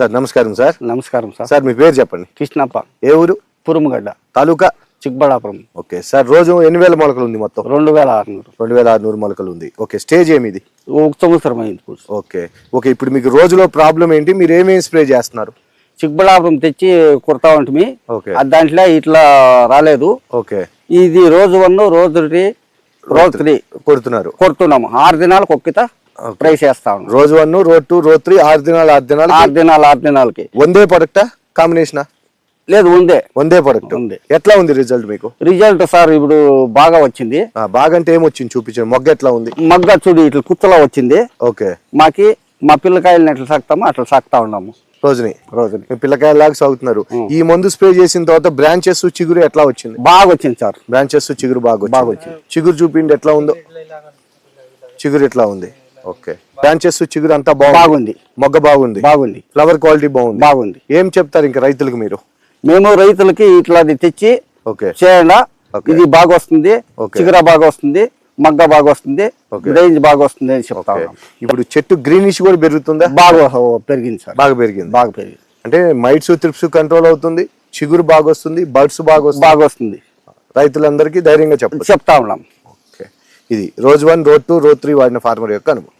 Sir నమస్కారం sir. నమస్కారం sir. Sir మీ పేరు చెప్పండి. కృష్ణప్ప. ఏ ఊరు? పురుముగడ్డ. తాలూకా? చిక్బడాపురం. ఓకే సార్ రోజు ఎన్ని వేల మొలకలు ఉంది మొత్తం? రెండు వేల ఆరునూరు. రెండు వేల ఆరునూరు మొలకలు ఉంది. ఓకే స్టేజ్ ఏమి ఇది ఒక సంవత్సరం అయింది. ఓకే ఓకే ఇప్పుడు మీకు రోజులో ప్రాబ్లం ఏంటి? మీరు ఏమేమి స్ప్రే చేస్తున్నారు? చిక్బడాపురం తెచ్చి కుడతా ఉంటుంది ఓకే. దాంట్లో ఇట్లా రాలేదు. ఓకే. ఇది రోజు వన్ రోజు రోజు త్రీ. కొడుతున్నారు. కొడుతున్నాము. ఆరు దినాలకు ఒక్కిత. ట్రై చేస్తా ఉన్నాం. రోజు వన్ రోజు టూ రోజు త్రీ ఆరు దినాలు ఆరు దినాలు ఆరు దినాలు ఆరు దినాలకి. వందే ప్రొడక్టా కాంబినేషనా లేదు ఉందే వందే ప్రొడక్ట్ ఉంది. ఎట్లా ఉంది రిజల్ట్ మీకు? రిజల్ట్ సార్ ఇప్పుడు బాగా వచ్చింది. ఆ, బాగంటే ఏమొచ్చింది చూపించండి. మొగ్గ ఎట్లా ఉంది? మగ్గ చూడు ఇట్లా కుత్తలో వచ్చింది. ఓకే. మాకి మా పిల్లకాయలని ఎట్లా సాగుతామో అట్లా సాగుతా ఉన్నాము. రోజుని. రోజుని. మీ పిల్లకాయలాగా సాగుతున్నారు. ఈ మందు స్ప్రే చేసిన తర్వాత బ్రాంచెస్ చిగురు ఎట్లా వచ్చింది? బాగా వచ్చింది సార్. బ్రాంచెస్ చిగురు బాగా బాగా వచ్చింది. చిగురు చూపిండి ఎట్లా ఉందో? చిగురు ఎట్లా ఉంది? ఓకే. బ్రాంచెస్ చిగురు అంతా బాగుంది. మొగ్గ బాగుంది. బాగుంది. ఫ్లవర్ క్వాలిటీ బాగుంది. బాగుంది. ఏం చెప్తారు ఇంకా రైతులకు మీరు? మేము రైతులకి ఇట్లాది తెచ్చి ఓకే. చేయండి Okay. ఇది బాగా వస్తుంది. Okay. చిగుర బాగా వస్తుంది. మగ్గ బాగా వస్తుంది. Okay. రేంజ్ బాగా వస్తుంది అని చెప్తా ఓకే. ఉన్నాం. ఇప్పుడు చెట్టు గ్రీనిష్ కూడా పెరుగుతుందా? బాగా ఓ, పెరిగింది సార్. బాగా పెరిగింది. బాగా పెరిగింది. అంటే మైట్స్ త్రిప్స్ కంట్రోల్ అవుతుంది. చిగురు బాగా వస్తుంది. బర్డ్స్ బాగా వస్తుంది. బాగా వస్తుంది. రైతులందరికీ ధైర్యంగా చెప్పచ్చు. చెప్తా ఉన్నాం. ఇది. Rose one road two road three వాడిన ఫార్మర్ యొక్క అనుభవం.